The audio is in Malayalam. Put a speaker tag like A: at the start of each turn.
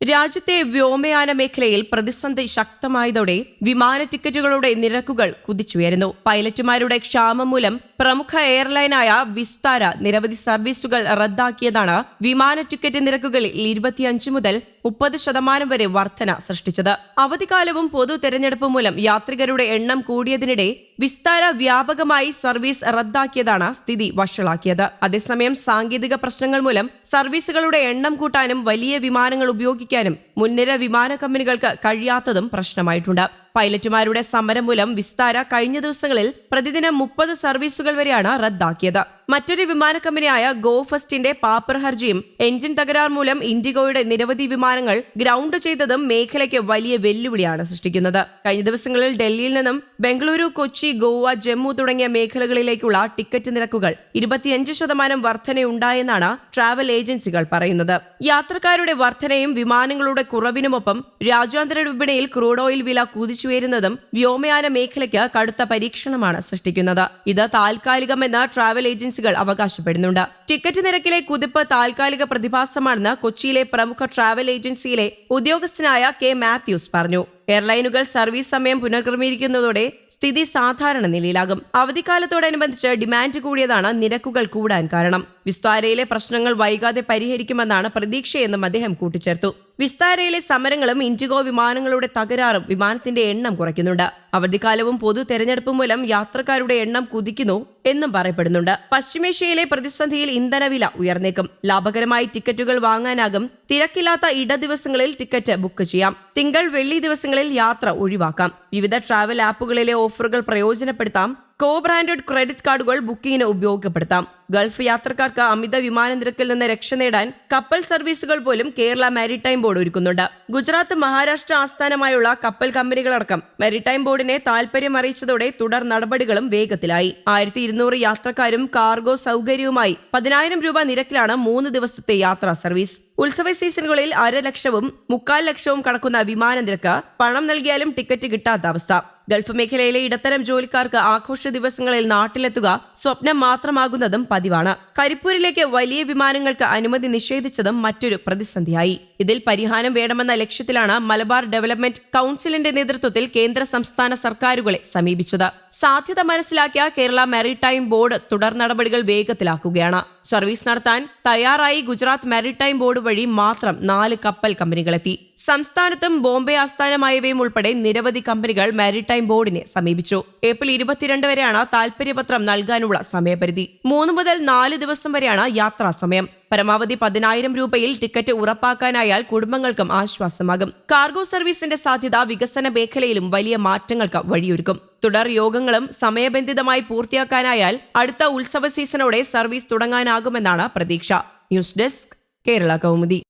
A: രാജ്യത്തെ വ്യോമയാന മേഖലയിൽ പ്രതിസന്ധി ശക്തമായതോടെ വിമാന ടിക്കറ്റുകളുടെ നിരക്കുകൾ കുതിച്ചുയരുന്നു. പൈലറ്റുമാരുടെ ക്ഷാമം മൂലം പ്രമുഖ എയർലൈനായ വിസ്താര നിരവധി സർവീസുകൾ റദ്ദാക്കിയതാണ് വിമാന ടിക്കറ്റ് നിരക്കുകളിൽ ഇരുപത്തിയഞ്ച് മുതൽ മുപ്പത് ശതമാനം വരെ വർധന സൃഷ്ടിച്ചത്. അവധിക്കാലവും പൊതു തെരഞ്ഞെടുപ്പ് മൂലം യാത്രികരുടെ എണ്ണം കൂടിയതിനിടെ വിസ്താര വ്യാപകമായി സർവീസ് റദ്ദാക്കിയതാണ് സ്ഥിതി വഷളാക്കിയത്. അതേസമയം സാങ്കേതിക പ്രശ്നങ്ങൾ മൂലം സർവീസുകളുടെ എണ്ണം കൂട്ടാനും വലിയ വിമാനങ്ങൾ ഉപയോഗിക്കാനും മുൻനിര വിമാന കമ്പനികൾക്ക് കഴിയാത്തതും പ്രശ്നമായിട്ടുണ്ട്. പൈലറ്റുമാരുടെ സമരം മൂലം വിസ്താര കഴിഞ്ഞ ദിവസങ്ങളിൽ പ്രതിദിനം മുപ്പത് സർവീസുകൾ വരെയാണ് റദ്ദാക്കിയത് മറ്റൊരു വിമാന കമ്പനിയായ ഗോ ഫസ്റ്റിന്റെ പാപ്പർ ഹർജിയും എഞ്ചിൻ തകരാർ മൂലം ഇൻഡിഗോയുടെ നിരവധി വിമാനങ്ങൾ ഗ്രൗണ്ട് ചെയ്തതും മേഖലയ്ക്ക് വലിയ വെല്ലുവിളിയാണ് സൃഷ്ടിക്കുന്നത്. കഴിഞ്ഞ ദിവസങ്ങളിൽ ഡൽഹിയിൽ നിന്നും ബംഗളൂരു കൊച്ചി ഗോവ ജമ്മു തുടങ്ങിയ മേഖലകളിലേക്കുള്ള ടിക്കറ്റ് നിരക്കുകൾ ഇരുപത്തിയഞ്ച് ശതമാനം വർധനയുണ്ടായെന്നാണ് ട്രാവൽ ഏജൻസികൾ പറയുന്നത്. യാത്രക്കാരുടെ വർധനയും വിമാനങ്ങളുടെ കുറവിനുമൊപ്പം രാജ്യാന്തര വിപണിയിൽ ക്രൂഡ് ഓയിൽ വില കുതിച്ചുയരുന്നതും വ്യോമയാന മേഖലയ്ക്ക് കടുത്ത പരീക്ഷണമാണ് സൃഷ്ടിക്കുന്നത്. ഇത് താൽക്കാലികമെന്ന് ട്രാവൽ ഏജൻസികൾ അവകാശപ്പെടുന്നുണ്ട്. ടിക്കറ്റ് നിരക്കിലെ കുതിപ്പ് താൽക്കാലിക പ്രതിഭാസമാണെന്ന് കൊച്ചിയിലെ പ്രമുഖ ട്രാവൽ ഏജൻസിയിലെ ഉദ്യോഗസ്ഥനായ കെ മാത്യൂസ് പറഞ്ഞു. എയർലൈനുകൾ സർവീസ് സമയം പുനർക്രമീകരിക്കുന്നതോടെ സ്ഥിതി സാധാരണ നിലയിലാകും. അവധിക്കാലത്തോടനുബന്ധിച്ച് ഡിമാൻഡ് കൂടിയതാണ് നിരക്കുകൾ കൂടാൻ കാരണം. വിസ്താരയിലെ പ്രശ്നങ്ങൾ വൈകാതെ പരിഹരിക്കുമെന്നാണ് പ്രതീക്ഷയെന്നും അദ്ദേഹം കൂട്ടിച്ചേർത്തു. വിസ്താരയിലെ സമരങ്ങളും ഇൻഡിഗോ വിമാനങ്ങളുടെ തകരാറും വിമാനത്തിന്റെ എണ്ണം കുറയ്ക്കുന്നുണ്ട്. അവധിക്കാലവും പൊതു തെരഞ്ഞെടുപ്പ് മൂലം യാത്രക്കാരുടെ എണ്ണം കുതിക്കുന്നു എന്നും പറയപ്പെടുന്നുണ്ട്. പശ്ചിമേഷ്യയിലെ പ്രതിസന്ധിയിൽ ഇന്ധനവില ഉയർന്നേക്കും. ലാഭകരമായി ടിക്കറ്റുകൾ വാങ്ങാനാകും. തിരക്കില്ലാത്ത ഇട ദിവസങ്ങളിൽ ടിക്കറ്റ് ബുക്ക് ചെയ്യാം. തിങ്കൾ വെള്ളി ദിവസങ്ങളിൽ യാത്ര ഒഴിവാക്കാം. വിവിധ ട്രാവൽ ആപ്പുകളിലെ ഓഫറുകൾ പ്രയോജനപ്പെടുത്താം. കോ ബ്രാൻഡഡ് ക്രെഡിറ്റ് കാർഡുകൾ ബുക്കിംഗിന് ഉപയോഗപ്പെടുത്താം. ഗൾഫ് യാത്രക്കാർക്ക് അമിത വിമാന നിരക്കിൽ നിന്ന് രക്ഷ നേടാൻ കപ്പൽ സർവീസുകൾ പോലും കേരള മാരിടൈം ബോർഡ് ഒരുക്കുന്നുണ്ട്. ഗുജറാത്ത് മഹാരാഷ്ട്ര ആസ്ഥാനമായുള്ള കപ്പൽ കമ്പനികളടക്കം മാരിടൈം ബോർഡിനെ താൽപര്യം അറിയിച്ചതോടെ തുടർ നടപടികളും വേഗത്തിലായി. ആയിരത്തി ഇരുന്നൂറ് യാത്രക്കാരും കാർഗോ സൗകര്യവുമായി പതിനായിരം രൂപ നിരക്കിലാണ് മൂന്ന് ദിവസത്തെ യാത്രാ സർവീസ്. ഉത്സവ സീസണുകളിൽ അര ലക്ഷവും മുക്കാൽ ലക്ഷവും കടക്കുന്ന വിമാന നിരക്ക് പണം നൽകിയാലും ടിക്കറ്റ് കിട്ടാത്ത അവസ്ഥ. ഗൾഫ് മേഖലയിലെ ഇടത്തരം ജോലിക്കാർക്ക് ആഘോഷ ദിവസങ്ങളിൽ നാട്ടിലെത്തുക സ്വപ്നം മാത്രമാകുന്നതും പതിവാണ്. കരിപ്പൂരിലേക്ക് വലിയ വിമാനങ്ങൾക്ക് അനുമതി നിഷേധിച്ചതും മറ്റൊരു പ്രതിസന്ധിയായി. ഇതിൽ പരിഹാരം വേണമെന്ന ലക്ഷ്യത്തിലാണ് മലബാർ ഡെവലപ്മെന്റ് കൌൺസിലിന്റെ നേതൃത്വത്തിൽ കേന്ദ്ര സംസ്ഥാന സർക്കാരുകളെ സമീപിച്ചത്. സാധ്യത മനസ്സിലാക്കിയ കേരള മാരിടൈം ബോർഡ് തുടർ നടപടികൾ വേഗത്തിലാക്കുകയാണ്. സർവീസ് നടത്താൻ തയ്യാറായി ഗുജറാത്ത് മാരിടൈം ബോർഡ് വഴി മാത്രം നാല് കപ്പൽ കമ്പനികളെത്തി. സംസ്ഥാനത്തും ബോംബെ ആസ്ഥാനമായവയും ഉൾപ്പെടെ നിരവധി കമ്പനികൾ മാരിടൈം ബോർഡിനെ സമീപിച്ചു. ഏപ്രിൽ ഇരുപത്തിരണ്ട് വരെയാണ് താൽപര്യപത്രം നൽകാനുള്ള സമയപരിധി. മൂന്ന് മുതൽ നാല് ദിവസം വരെയാണ് യാത്രാ സമയം. പരമാവധി പതിനായിരം രൂപയിൽ ടിക്കറ്റ് ഉറപ്പാക്കാനായാൽ കുടുംബങ്ങൾക്കും ആശ്വാസമാകും. കാർഗോ സർവീസിന്റെ സാധ്യത വികസന മേഖലയിലും വലിയ മാറ്റങ്ങൾക്ക് വഴിയൊരുക്കും. തുടർ യോഗങ്ങളും സമയബന്ധിതമായി പൂർത്തിയാക്കാനായാൽ അടുത്ത ഉത്സവ സീസണോടെ സർവീസ് തുടങ്ങാനാകുമെന്നാണ് പ്രതീക്ഷ. News desk Kerala Kaumudi.